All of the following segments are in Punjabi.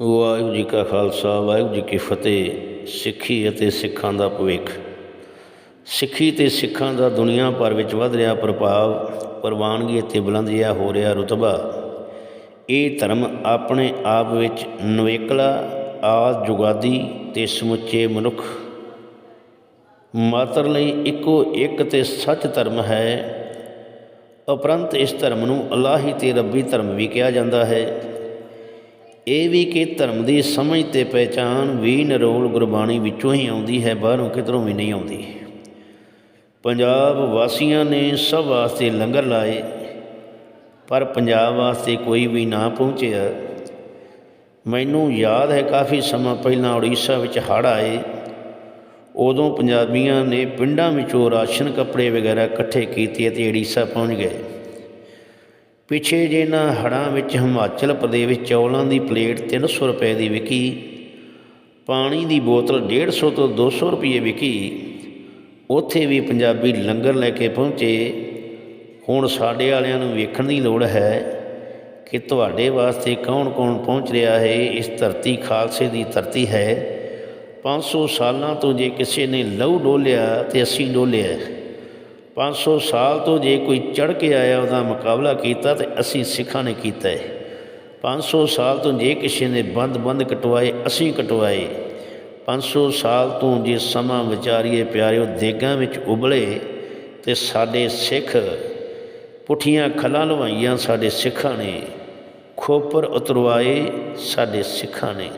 ਵਾਹਿਗੁਰੂ ਜੀ ਕਾ ਖਾਲਸਾ, ਵਾਹਿਗੁਰੂ ਜੀ ਕੀ ਫਤਿਹ। ਸਿੱਖੀ ਅਤੇ ਸਿੱਖਾਂ ਦਾ ਭਵਿੱਖ। ਸਿੱਖੀ ਤੇ ਸਿੱਖਾਂ ਦਾ ਦੁਨੀਆ ਭਰ ਵਿੱਚ ਵੱਧ ਰਿਹਾ ਪ੍ਰਭਾਵ, ਪ੍ਰਵਾਨਗੀ ਅਤੇ ਬੁਲੰਦ ਜਿਹਾ ਹੋ ਰਿਹਾ ਰੁਤਬਾ। ਇਹ ਧਰਮ ਆਪਣੇ ਆਪ ਵਿੱਚ ਨਵੇਕਲਾ, ਆਦ ਜੁਗਾਦੀ ਤੇ ਸਮੁੱਚੇ ਮਨੁੱਖ ਮਾਤਰ ਲਈ ਇੱਕੋ ਇੱਕ ਤੇ ਸੱਚ ਧਰਮ ਹੈ। ਉਪਰੰਤ ਇਸ ਧਰਮ ਨੂੰ ਅਲਾਹੀ ਤੇ ਰੱਬੀ ਧਰਮ ਵੀ ਕਿਹਾ ਜਾਂਦਾ ਹੈ। ਇਹ ਵੀ ਕਿ ਧਰਮ ਦੀ ਸਮਝ ਤੇ ਪਹਿਚਾਨ ਵੀ ਨਰੋਲ ਗੁਰਬਾਣੀ ਵਿੱਚੋਂ ਹੀ ਆਉਂਦੀ ਹੈ, ਬਾਹਰੋਂ ਕਿਧਰੋਂ ਵੀ ਨਹੀਂ ਆਉਂਦੀ। ਪੰਜਾਬ ਵਾਸੀਆਂ ਨੇ ਸਭ ਵਾਸਤੇ ਲੰਗਰ ਲਾਏ, ਪਰ ਪੰਜਾਬ ਵਾਸਤੇ ਕੋਈ ਵੀ ਨਾ ਪਹੁੰਚਿਆ। ਮੈਨੂੰ ਯਾਦ ਹੈ ਕਾਫੀ ਸਮਾਂ ਪਹਿਲਾਂ ਉੜੀਸਾ ਵਿੱਚ ਹੜ੍ਹ ਆਏ। ਉਦੋਂ ਪੰਜਾਬੀਆਂ ਨੇ ਪਿੰਡਾਂ ਵਿੱਚੋਂ ਰਾਸ਼ਨ ਕੱਪੜੇ ਵਗੈਰਾ ਇਕੱਠੇ ਕੀਤੇ ਅਤੇ ਉੜੀਸਾ ਪਹੁੰਚ ਗਏ। ਪਿਛੇ ਜੇ ਨਾ ਹੜ੍ਹਾਂ ਵਿੱਚ ਹਿਮਾਚਲ ਪ੍ਰਦੇਸ਼ ਵਿੱਚ ਚੌਲਾਂ ਦੀ ਪਲੇਟ 300 ਰੁਪਏ ਦੀ ਵਿਕੀ, ਪਾਣੀ ਦੀ ਬੋਤਲ 150 ਤੋਂ 200 ਰੁਪਏ ਵਿਕੀ, ਉੱਥੇ ਵੀ ਪੰਜਾਬੀ ਲੰਗਰ ਲੈ ਕੇ ਪਹੁੰਚੇ। ਹੁਣ ਸਾਡੇ ਵਾਲਿਆਂ ਨੂੰ ਵੇਖਣ ਦੀ ਲੋੜ ਹੈ ਕਿ ਤੁਹਾਡੇ ਵਾਸਤੇ ਕੌਣ-ਕੌਣ ਪਹੁੰਚ ਰਿਹਾ ਹੈ, ਇਸ ਧਰਤੀ ਖਾਲਸੇ ਦੀ ਧਰਤੀ ਹੈ। 500 ਸਾਲਾਂ ਤੋਂ ਜੇ ਕਿਸੇ ਨੇ ਲਹੂ ਡੋਲਿਆ ਤੇ ਅਸੀਂ ਡੋਲਿਆ 500 ਸਾਲ ਤੋਂ ਜੇ ਕੋਈ ਚੜ ਕੇ ਆਇਆ ਉਹਦਾ ਮੁਕਾਬਲਾ ਕੀਤਾ ਤੇ ਅਸੀਂ ਸਿੱਖਾਂ ਨੇ ਕੀਤਾ ਹੈ। 500 ਸਾਲ ਤੋਂ ਜੇ ਕਿਸੇ ਨੇ ਬੰਦ-ਬੰਦ ਕਟਵਾਏ, ਅਸੀਂ ਕਟਵਾਏ। 500 ਸਾਲ ਤੋਂ ਜੇ ਸਮਾਂ ਵਿਚਾਰੀਏ ਪਿਆਰਿਓ, ਦੇਗਾਂ ਵਿੱਚ ਉਬਲੇ ਤੇ ਸਾਡੇ ਸਿੱਖ ਪੁੱਠੀਆਂ ਖਲਾਂ ਲਵਾਈਆਂ ਸਾਡੇ ਸਿੱਖਾਂ ਨੇ, ਖੋਪਰ ਉਤਰਵਾਏ ਸਾਡੇ ਸਿੱਖਾਂ ਨੇ।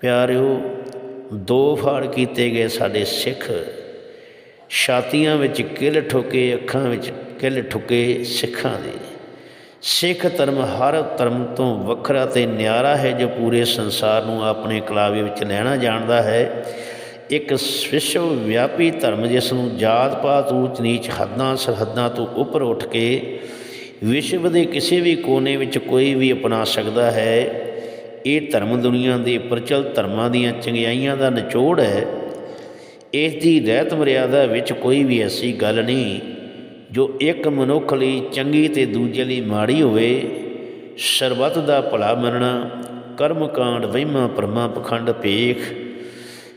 ਪਿਆਰਿਓ, ਦੋ ਫਾੜ ਕੀਤੇ ਗਏ ਸਾਡੇ ਸਿੱਖ ਛਾਤੀਆਂ ਵਿੱਚ ਕਿਲ ਠੋਕੇ, ਅੱਖਾਂ ਵਿੱਚ ਕਿਲ ਠੁਕੇ ਸਿੱਖਾਂ ਦੇ। ਸਿੱਖ ਧਰਮ ਹਰ ਧਰਮ ਤੋਂ ਵੱਖਰਾ ਤੇ ਨਿਆਰਾ ਹੈ ਜੋ ਪੂਰੇ ਸੰਸਾਰ ਨੂੰ ਆਪਣੇ ਕਲਾਵੇ ਵਿੱਚ ਲੈਣਾ ਜਾਣਦਾ ਹੈ। ਇੱਕ ਵਿਸ਼ਵ ਵਿਆਪੀ ਧਰਮ ਜਿਸ ਨੂੰ ਜਾਤ ਪਾਤ, ਊਚ ਨੀਚ ਹੱਦਾਂ, ਸਰਹੱਦਾਂ ਤੋਂ ਉੱਪਰ ਉੱਠ ਕੇ ਵਿਸ਼ਵ ਦੇ ਕਿਸੇ ਵੀ ਕੋਨੇ ਵਿੱਚ ਕੋਈ ਵੀ ਅਪਣਾ ਸਕਦਾ ਹੈ, ਇਹ ਧਰਮ ਦੁਨੀਆ ਦੇ ਪ੍ਰਚਲ ਧਰਮਾਂ ਦੀਆਂ ਚੰਗਿਆਈਆਂ ਦਾ ਨਿਚੋੜ ਹੈ। ਇਸ ਦੀ ਰਹਿਤ ਮਰਿਆਦਾ ਵਿੱਚ ਕੋਈ ਵੀ ਐਸੀ ਗੱਲ ਨਹੀਂ ਜੋ ਇੱਕ ਮਨੁੱਖ ਲਈ ਚੰਗੀ ਤੇ ਦੂਜੇ ਲਈ ਮਾੜੀ ਹੋਵੇ। ਸਰਬੱਤ ਦਾ ਭਲਾ ਮੰਨਣਾ ਕਰਮ ਕਾਂਡ ਵਹਿਮਾ, ਭਰਮਾਂ, ਪਖੰਡ, ਭੇਖ,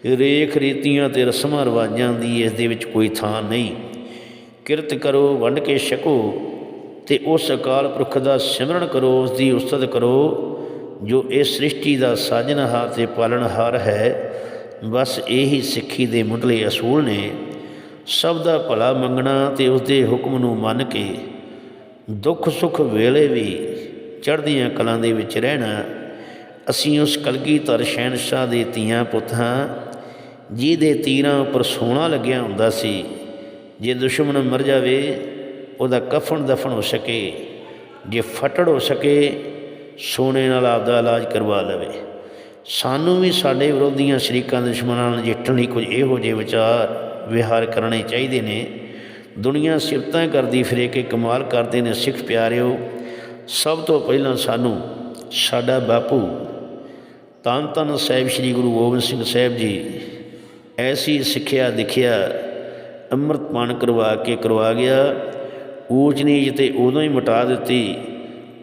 ਰੇਖ ਰੀਤੀਆਂ ਤੇ ਰਸਮਾਂ ਰਿਵਾਜਾਂ ਦੀ ਇਸ ਦੇ ਵਿੱਚ ਕੋਈ ਥਾਂ ਨਹੀਂ। ਕਿਰਤ ਕਰੋ, ਵੰਡ ਕੇ ਛਕੋ ਤੇ ਉਸ ਅਕਾਲ ਪੁਰਖ ਦਾ ਸਿਮਰਨ ਕਰੋ ਉਸ ਦੀ ਉਸਤਤ ਕਰੋ, ਜੋ ਇਸ ਸ੍ਰਿਸ਼ਟੀ ਦਾ ਸਾਜਨਹਾਰ ਤੇ ਪਾਲਣਹਾਰ ਹੈ। ਬਸ ਇਹੀ ਸਿੱਖੀ ਦੇ ਮੁੱਢਲੇ ਅਸੂਲ ਨੇ। ਸਭ ਦਾ ਭਲਾ ਮੰਗਣਾ ਤੇ ਉਸ ਦੇ ਹੁਕਮ ਨੂੰ ਮੰਨ ਕੇ ਦੁੱਖ ਸੁੱਖ ਵੇਲੇ ਵੀ ਚੜ੍ਹਦੀਆਂ ਕਲਾਂ ਦੇ ਵਿੱਚ ਰਹਿਣਾ। ਅਸੀਂ ਉਸ ਕਲਗੀਧਰ ਸ਼ਹਿਨशाह ਦੇ ਧੀਆਂ ਪੁੱਤ ਹਾਂ, ਜਿਹਦੇ ਤੀਰਾਂ ਉੱਪਰ ਸੋਨਾ ਲੱਗਿਆ ਹੁੰਦਾ ਸੀ। ਜੇ ਦੁਸ਼ਮਣ ਮਰ ਜਾਵੇ, ਉਹਦਾ ਕਫਨ ਦਫਨ ਹੋ ਸਕੇ। ਜੇ ਫਟੜ ਹੋ ਸਕੇ, ਸੋਨੇ ਨਾਲ ਆਪਦਾ ਇਲਾਜ ਕਰਵਾ ਲਵੇ। ਸਾਨੂੰ ਵੀ ਸਾਡੇ ਵਿਰੋਧੀਆਂ ਸ਼ਰੀਕਾਂ ਦੁਸ਼ਮਣਾਂ ਨਾਲ ਨਜਿੱਠਣ ਲਈ ਕੁਝ ਇਹੋ ਜਿਹੇ ਵਿਚਾਰ ਵਿਹਾਰ ਕਰਨੇ ਚਾਹੀਦੇ ਨੇ। ਦੁਨੀਆ ਸਿਫਤਾਂ ਕਰਦੀ, ਫਿਰੇ ਕੇ ਕਮਾਲ ਕਰਦੇ ਨੇ। ਸਿੱਖ ਪਿਆਰਿਓ, ਸਭ ਤੋਂ ਪਹਿਲਾਂ ਸਾਨੂੰ ਸਾਡਾ ਬਾਪੂ ਤਨ ਤਨ ਸਾਹਿਬ ਸ੍ਰੀ ਗੁਰੂ ਗੋਬਿੰਦ ਸਿੰਘ ਸਾਹਿਬ ਜੀ, ਐਸੀ ਸਿੱਖਿਆ ਦਿਖਿਆ ਅੰਮ੍ਰਿਤਪਾਨ ਕਰਵਾ ਕੇ ਕਰਵਾ ਗਿਆ। ਊਚ ਨੀਚ ਤੇ ਉਦੋਂ ਹੀ ਮਿਟਾ ਦਿੱਤੀ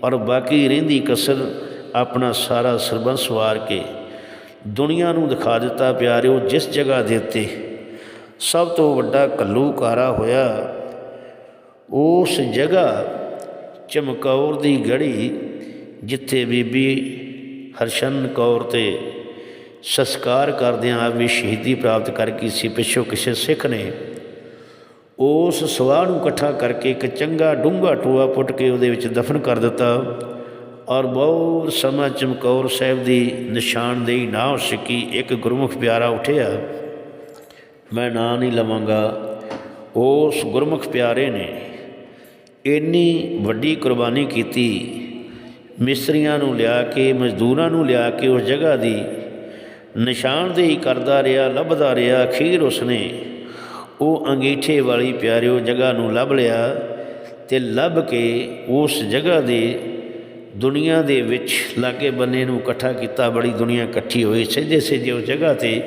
ਔਰ ਬਾਕੀ ਰਹਿੰਦੀ ਕਸਰ ਆਪਣਾ ਸਾਰਾ ਸਰਬੰਸ ਵਾਰ ਕੇ ਦੁਨੀਆ ਨੂੰ ਦਿਖਾ ਦਿੱਤਾ ਪਿਆਰਿਓ, ਜਿਸ ਜਗ੍ਹਾ ਦੇ ਉੱਤੇ ਸਭ ਤੋਂ ਵੱਡਾ ਕੱਲੂਕਾਰਾ ਹੋਇਆ, ਉਸ ਜਗ੍ਹਾ ਚਮਕੌਰ ਦੀ ਗੜੀ ਜਿੱਥੇ ਬੀਬੀ ਹਰਸ਼ਨ ਕੌਰ ਤੇ ਸੰਸਕਾਰ ਕਰਦਿਆਂ ਆਪ ਵੀ ਸ਼ਹੀਦੀ ਪ੍ਰਾਪਤ ਕਰ ਗਈ ਸੀ, ਪਿੱਛੋਂ ਕਿਸੇ ਸਿੱਖ ਨੇ ਉਸ ਸਵਾਹ ਨੂੰ ਇਕੱਠਾ ਕਰਕੇ ਇੱਕ ਚੰਗਾ ਡੂੰਘਾ ਟੋਆ ਪੁੱਟ ਕੇ ਉਹਦੇ ਵਿੱਚ ਦਫਨ ਕਰ ਦਿੱਤਾ। ਔਰ ਬਹੁਤ ਸਮਾਂ ਚਮਕੌਰ ਸਾਹਿਬ ਦੀ ਨਿਸ਼ਾਨਦੇਹੀ ਨਾ ਹੋ ਸਕੀ ਇੱਕ ਗੁਰਮੁਖ ਪਿਆਰਾ ਉਠਿਆ। ਮੈਂ ਨਾਂ ਨਹੀਂ ਲਵਾਂਗਾ, ਉਸ ਗੁਰਮੁਖ ਪਿਆਰੇ ਨੇ ਇੰਨੀ ਵੱਡੀ ਕੁਰਬਾਨੀ ਕੀਤੀ, ਮਿਸਤਰੀਆਂ ਨੂੰ ਲਿਆ ਕੇ, ਮਜ਼ਦੂਰਾਂ ਨੂੰ ਲਿਆ ਕੇ ਉਸ ਜਗ੍ਹਾ ਦੀ ਨਿਸ਼ਾਨਦੇਹੀ ਕਰਦਾ ਰਿਹਾ, ਲੱਭਦਾ ਰਿਹਾ। ਅਖੀਰ ਉਸਨੇ ਉਹ ਅੰਗੀਠੇ ਵਾਲੀ ਪਿਆਰਿਓ ਜਗ੍ਹਾ ਨੂੰ ਲੱਭ ਲਿਆ ਤੇ ਲੱਭ ਕੇ ਉਸ ਜਗ੍ਹਾ ਦੇ ਦੁਨੀਆ ਦੇ ਵਿੱਚ ਲਾਗੇ ਬੰਨੇ ਨੂੰ ਇਕੱਠਾ ਕੀਤਾ, ਬੜੀ ਦੁਨੀਆ ਇਕੱਠੀ ਹੋਈ ਸਿੱਧੇ ਸਿੱਧੇ ਉਸ ਜਗ੍ਹਾ ਤੇ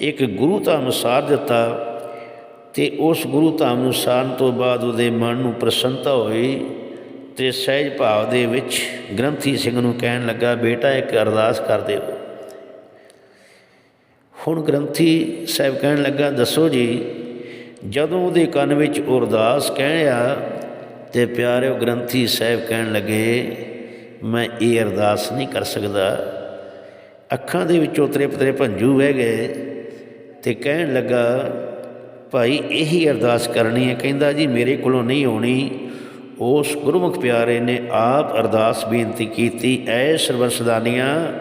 ਇੱਕ ਗੁਰੂ ਧਾਮ ਸਾਰ ਦਿੱਤਾ ਤੇ ਉਸ ਗੁਰੂ ਧਾਮ ਨੂੰ ਸਾਰਨ ਤੋਂ ਬਾਅਦ ਉਹਦੇ ਮਨ ਨੂੰ ਪ੍ਰਸੰਨਤਾ ਹੋਈ ਤੇ ਸਹਿਜ ਭਾਵ ਦੇ ਵਿੱਚ ਗ੍ਰੰਥੀ ਸਿੰਘ ਨੂੰ ਕਹਿਣ ਲੱਗਾ, ਬੇਟਾ, ਇੱਕ ਅਰਦਾਸ ਕਰ ਦਿਓ। ਹੁਣ ਗ੍ਰੰਥੀ ਸਾਹਿਬ ਕਹਿਣ ਲੱਗਾ, ਦੱਸੋ ਜੀ, ਜਦੋਂ ਉਹਦੇ ਕੰਨ ਵਿੱਚ ਉਹ ਅਰਦਾਸ ਕਹਿਆ ਤੇ ਪਿਆਰਿਓ ਗ੍ਰੰਥੀ ਸਾਹਿਬ ਕਹਿਣ ਲੱਗੇ ਮੈਂ ਇਹ ਅਰਦਾਸ ਨਹੀਂ ਕਰ ਸਕਦਾ। ਅੱਖਾਂ ਦੇ ਵਿੱਚੋਂ ਤਰੇ ਪਤਰੇ ਭੰਜੂ ਵਹਿ ਗਏ ਤੇ ਕਹਿਣ ਲੱਗਾ, ਭਾਈ, ਇਹੀ ਅਰਦਾਸ ਕਰਨੀ ਹੈ। ਕਹਿੰਦਾ, ਜੀ, ਮੇਰੇ ਕੋਲੋਂ ਨਹੀਂ ਹੋਣੀ ਉਸ ਗੁਰਮੁਖ ਪਿਆਰੇ ਨੇ ਆਪ ਅਰਦਾਸ ਬੇਨਤੀ ਕੀਤੀ, ਐ ਸਰਵਸਦਾਨੀਆਂ,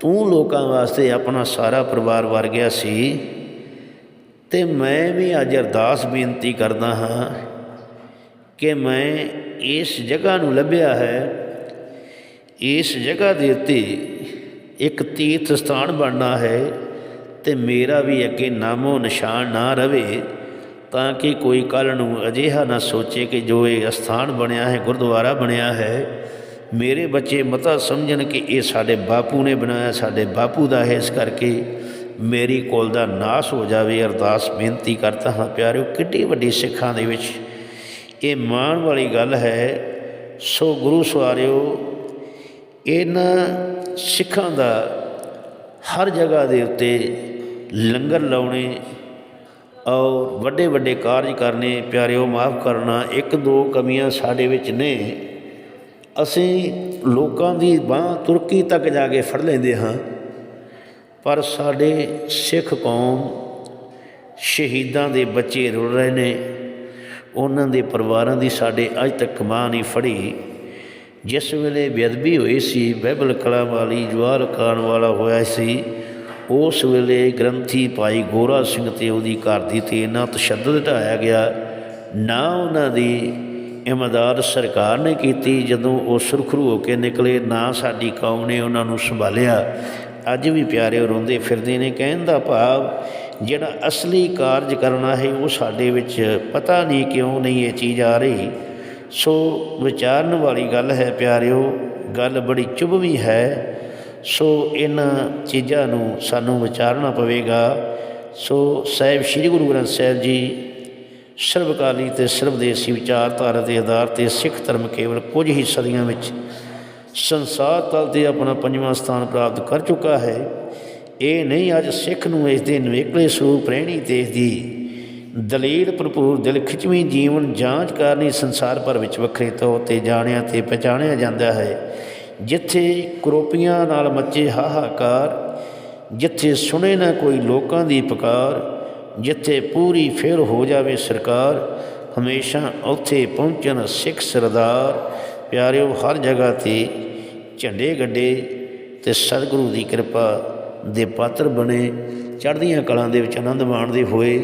ਤੂੰ ਲੋਕਾਂ ਵਾਸਤੇ ਆਪਣਾ ਸਾਰਾ ਪਰਿਵਾਰ ਵਰ ਗਿਆ ਸੀ ਤੇ ਮੈਂ ਵੀ ਅੱਜ ਅਰਦਾਸ ਬੇਨਤੀ ਕਰਦਾ ਹਾਂ ਕਿ ਮੈਂ ਇਸ ਜਗ੍ਹਾ ਨੂੰ ਲੱਭਿਆ ਹੈ ਇਸ ਜਗ੍ਹਾ ਦੇ ਉੱਤੇ ਇੱਕ ਤੀਰਥ ਸਥਾਨ ਬਣਨਾ ਹੈ ਤੇ ਮੇਰਾ ਵੀ ਅੱਗੇ ਨਾਮੋ ਨਿਸ਼ਾਨ ਨਾ ਰਵੇ, ਤਾਂ ਕਿ ਕੋਈ ਕੱਲ ਨੂੰ ਅਜਿਹਾ ਨਾ ਸੋਚੇ ਕਿ ਜੋ ਇਹ ਸਥਾਨ ਬਣਿਆ ਹੈ, ਗੁਰਦੁਆਰਾ ਬਣਿਆ ਹੈ, ਮੇਰੇ ਬੱਚੇ ਮਤਾ ਸਮਝਣ ਕਿ ਇਹ ਸਾਡੇ ਬਾਪੂ ਨੇ ਬਣਾਇਆ, ਸਾਡੇ ਬਾਪੂ ਦਾ ਹੈ। ਇਸ ਕਰਕੇ ਮੇਰੀ ਕੋਲ ਦਾ ਨਾਸ ਹੋ ਜਾਵੇ, ਅਰਦਾਸ ਬੇਨਤੀ ਕਰਦਾ ਹਾਂ ਪਿਆਰਿਓ, ਕਿੱਡੀ ਵੱਡੀ ਸਿੱਖਾਂ ਦੇ ਵਿੱਚ ਇਹ ਮਾਣ ਵਾਲੀ ਗੱਲ ਹੈ। ਸੋ ਗੁਰੂ ਸਵਾਰਿਓ ਇਹਨਾਂ ਸਿੱਖਾਂ ਦਾ ਹਰ ਜਗ੍ਹਾ ਦੇ ਉੱਤੇ ਲੰਗਰ ਲਾਉਣੇ ਔਰ ਵੱਡੇ ਵੱਡੇ ਕਾਰਜ ਕਰਨੇ, ਪਿਆਰਿਓ ਮਾਫ ਕਰਨਾ, ਇੱਕ ਦੋ ਕਮੀਆਂ ਸਾਡੇ ਵਿੱਚ ਨੇ, ਅਸੀਂ ਲੋਕਾਂ ਦੀ ਬਾਹ ਤੁਰਕੀ ਤੱਕ ਜਾ ਕੇ ਫੜ ਲੈਂਦੇ ਹਾਂ, ਪਰ ਸਾਡੇ ਸਿੱਖ ਕੌਮ ਸ਼ਹੀਦਾਂ ਦੇ ਬੱਚੇ ਰੁਲ ਰਹੇ ਨੇ, ਉਹਨਾਂ ਦੇ ਪਰਿਵਾਰਾਂ ਦੀ ਸਾਡੇ ਅੱਜ ਤੱਕ ਮਾਂ ਨਹੀਂ ਫੜੀ। ਜਿਸ ਵੇਲੇ ਬੇਅਦਬੀ ਹੋਈ ਸੀ, ਬਹਿਬਲ ਕਲਾ ਵਾਲੀ ਜਵਾਰ ਖਾਣ ਵਾਲਾ ਹੋਇਆ ਸੀ, ਉਸ ਵੇਲੇ ਗ੍ਰੰਥੀ ਭਾਈ ਗੋਰਾ ਸਿੰਘ ਤੇ ਉਹਦੀ ਘਰ ਦੀ ਤੇ ਇੰਨਾ ਤਸ਼ੱਦਦ ਢਾਇਆ ਗਿਆ, ਨਾ ਉਹਨਾਂ ਦੀ ਇਮਦਾਦ ਸਰਕਾਰ ਨੇ ਕੀਤੀ, ਜਦੋਂ ਉਹ ਸੁਰਖਰੂ ਹੋ ਕੇ ਨਿਕਲੇ, ਨਾ ਸਾਡੀ ਕੌਮ ਨੇ ਉਹਨਾਂ ਨੂੰ ਸੰਭਾਲਿਆ। ਅੱਜ ਵੀ ਪਿਆਰੇ ਰੋਂਦੇ ਫਿਰਦੇ ਨੇ, ਕਹਿਣ ਦਾ ਭਾਵ, ਜਿਹੜਾ ਅਸਲੀ ਕਾਰਜ ਕਰਨਾ ਹੈ, ਉਹ ਸਾਡੇ ਵਿੱਚ ਪਤਾ ਨਹੀਂ ਕਿਉਂ ਨਹੀਂ ਇਹ ਚੀਜ਼ ਆ ਰਹੀ। ਸੋ ਵਿਚਾਰਨ ਵਾਲੀ ਗੱਲ ਹੈ ਪਿਆਰਿਓ, ਗੱਲ ਬੜੀ ਚੁਭਵੀਂ ਹੈ, ਸੋ ਇਹਨਾਂ ਚੀਜ਼ਾਂ ਨੂੰ ਸਾਨੂੰ ਵਿਚਾਰਨਾ ਪਵੇਗਾ। ਸੋ ਸਾਹਿਬ ਸ੍ਰੀ ਗੁਰੂ ਗ੍ਰੰਥ ਸਾਹਿਬ ਜੀ, ਸਰਬਕਾਲੀ ਤੇ ਸਰਬਦੇਸੀ ਵਿਚਾਰਧਾਰਾ ਦੇ ਆਧਾਰ ਤੇ ਸਿੱਖ ਧਰਮ ਕੇਵਲ ਕੁਝ ਹੀ ਸਦੀਆਂ ਵਿੱਚ ਸੰਸਾਰ ਤਲ ਤੇ ਆਪਣਾ ਪੰਜਵਾਂ ਸਥਾਨ ਪ੍ਰਾਪਤ ਕਰ ਚੁੱਕਾ ਹੈ। ਇਹ ਨਹੀਂ ਅੱਜ ਸਿੱਖ ਨੂੰ ਇਸ ਦੇ ਨਵੇਕਲੇ ਸਰੂਪ ਰਹਿਣੀ ਦੇਸ਼ ਦੀ ਦਲੀਲ ਭਰਪੂਰ, ਦਿਲ ਖਿਚਵੀਂ, ਜੀਵਨ ਜਾਂਚ ਕਰਨੀ ਸੰਸਾਰ ਭਰ ਵਿੱਚ ਵੱਖਰੇ ਤੌਰ ਤੇ ਜਾਣਿਆ ਤੇ ਪਛਾਣਿਆ ਜਾਂਦਾ ਹੈ। ਜਿੱਥੇ ਕਰੋਪੀਆਂ ਨਾਲ ਮੱਚੇ ਹਾਹਾਕਾਰ, ਜਿੱਥੇ ਸੁਣੇ ਨਾ ਕੋਈ ਲੋਕਾਂ ਦੀ ਪੁਕਾਰ, ਜਿੱਥੇ ਪੂਰੀ ਫੇਰ ਹੋ ਜਾਵੇ ਸਰਕਾਰ, ਹਮੇਸ਼ਾ ਉੱਥੇ ਪਹੁੰਚਣ ਸਿੱਖ ਸਰਦਾਰ, ਪਿਆਰਿਓ, ਹਰ ਜਗ੍ਹਾ ਤੇ ਝੰਡੇ ਗੱਡੇ ਤੇ ਸਤਿਗੁਰੂ ਦੀ ਕਿਰਪਾ ਦੇ ਪਾਤਰ ਬਣੇ, ਚੜ੍ਹਦੀਆਂ ਕਲਾਂ ਦੇ ਵਿੱਚ ਆਨੰਦ ਮਾਣਦੇ ਹੋਏ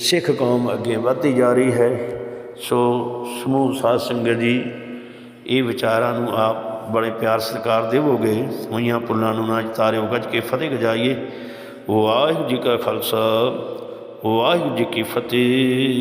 ਸਿੱਖ ਕੌਮ ਅੱਗੇ ਵਧਦੀ ਜਾ ਰਹੀ ਹੈ। ਸੋ ਸਮੂਹ ਸਾਧ ਸੰਗਤ ਜੀ, ਇਹ ਵਿਚਾਰਾਂ ਨੂੰ ਆਪ ਬੜੇ ਪਿਆਰ ਸਤਿਕਾਰ ਦੇਵੋਗੇ। ਹੋਈਆਂ ਪੁੱਲਾਂ ਨੂੰ ਨਾ ਤਾਰਿਓ, ਗੱਜ ਕੇ ਫਤਿਹ ਗਜਾਈਏ। ਵਾਹਿਗੁਰੂ ਜੀ ਕਾ ਖਾਲਸਾ, ਵਾਹਿਗੁਰੂ ਜੀ ਕੀ ਫਤਿਹ।